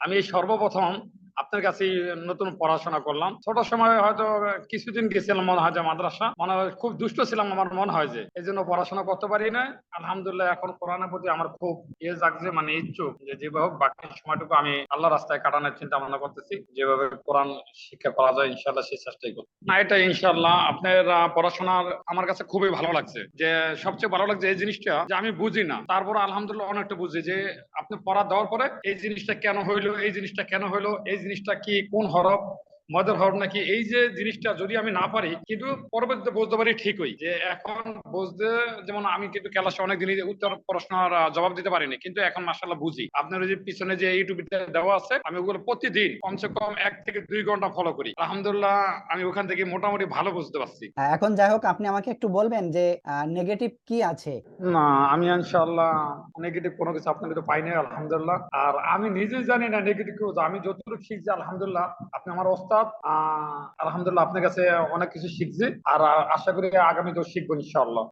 আমি সর্বপ্রথম আপনার কাছে নতুন পড়াশোনা করলাম। ছোট সময় হয়তো কিছুদিন গেছিলাম মনে হয় যে মাদ্রাসা। মনে হয় খুব দুষ্ট ছিলাম আমার মনে হয় যে। এই জন্য পড়াশোনা করতে পারি না আলহামদুলিল্লাহ এখন কোরআনের প্রতি আমার খুব ইয়ে জাগছে মানে ইচ্ছুক। যে যেভাবে হোক বাকি সময়টুকু আমি আল্লাহ রাস্তায় কাটানোর চিন্তা ভাবনা করতেছি। যেভাবে কোরআন শিক্ষা করা যায় ইনশাল্লাহ সেই চেষ্টাই করছি না, এটা ইনশাল্লাহ আপনার পড়াশোনার আমার কাছে খুবই ভালো লাগছে। যে সবচেয়ে ভালো লাগছে এই জিনিসটা যে আমি বুঝি না। তারপর আলহামদুলিল্লাহ অনেকটা বুঝি যে আপনি পড়া দেওয়ার পরে এই জিনিসটা কেন হইল, এই জিনিসটা কেন হইল, এই জিনিসটা কি কোন হরফ মদের হরফ নাকি? এই যে জিনিসটা যদি আমি না পারি কিন্তু পরবর্তীতে বুঝতে পারি ঠিকই যে এখন বুঝতে যেমন আমি কিন্তু ক্লাসে অনেক দিনই উত্তর প্রশ্নের জবাব দিতে পারিনি কিন্তু এখন মাসাল্লাহ বুঝি। আপনার যে পিছনে যে ইউটিউবে দেওয়া আছে আমি ওগুলো প্রতিদিন কমসে কম এক থেকে দুই ঘণ্টা ফলো করি। আলহামদুলিল্লাহ আমি ওখান থেকে মোটামুটি ভালো বুঝতে পারছি। এখন যাই হোক আপনি আমাকে একটু বলবেন যে নেগেটিভ কি আছে? না আমি ইনশাআল্লাহ নেগেটিভ কোনো কিছু আপনাকে তো পাইনি আলহামদুলিল্লাহ। আর আমি নিজেই জানি না নেগেটিভ কি আমি যতটুকু শিখছি আলহামদুলিল্লাহ আপনি আমার ওস্তাদ আহ, আলহামদুলিল্লাহ আপনার কাছে অনেক কিছু শিখছি আর আশা করি আগামীতেও শিখব ইনশাআল্লাহ।